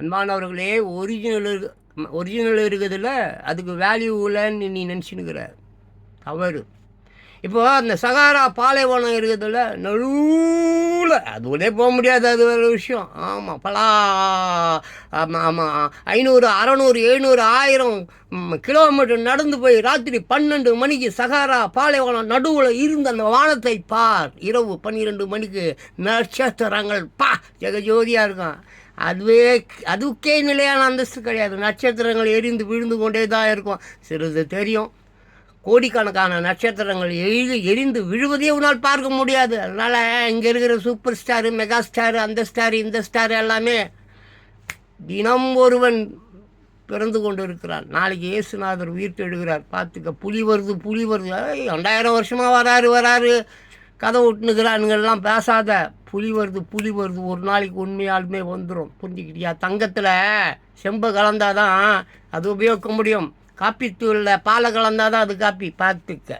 அன்பானவர்களே original original இருக்கிறதுல அதுக்கு வேல்யூ இல்லைன்னு நீ நினச்சினுக்கிற தவறு. இப்போ அந்த சகாரா பாலைவனம் இருக்கிறதுல நடுவில் அது போக முடியாது அது வேறு விஷயம். ஆமாம் பலா ஆமாம் ஆமாம் ஐநூறு அறநூறு எழுநூறு ஆயிரம் கிலோமீட்டர் நடந்து போய் ராத்திரி பன்னெண்டு மணிக்கு சகாரா பாலைவனம் நடுவில் இருந்த அந்த வானத்தை பார். இரவு பன்னிரெண்டு மணிக்கு நட்சத்திரங்கள் பா ஜெகஜோதியாக இருக்கும் அதுவே அதுக்கே நிலையான அந்தஸ்து கிடையாது. நட்சத்திரங்கள் எரிந்து விழுந்து கொண்டே தான் இருக்கும். சிறிது தெரியும். கோடிக்கணக்கான நட்சத்திரங்கள் எரி எரிந்து விழுவதே உன்னால் பார்க்க முடியாது. அதனால் இங்கே இருக்கிற சூப்பர் ஸ்டாரு மெகா ஸ்டாரு அந்த ஸ்டார் இந்த ஸ்டார் எல்லாமே தினம் ஒருவன் பிறந்து கொண்டு இருக்கிறான் நாளைக்கு இயேசுநாதர் உயிர் எழுகிறார் பார்த்துக்க புலி வருது புலி வருது. ரெண்டாயிரம் வருஷமாக வராரு வராரு. கதை ஒட்டுனுக்கிறானுங்கெல்லாம் பேசாத. புலி வருது புலி வருது. ஒரு நாளைக்கு உண்மையாலுமே வந்துடும் புரிஞ்சுக்கிட்டியா? தங்கத்தில் செம்பை கலந்தாதான் அது உபயோகிக்க முடியும். காப்பி தூளில் பாலை கலந்தாதான் அது காப்பி. பார்த்துக்க.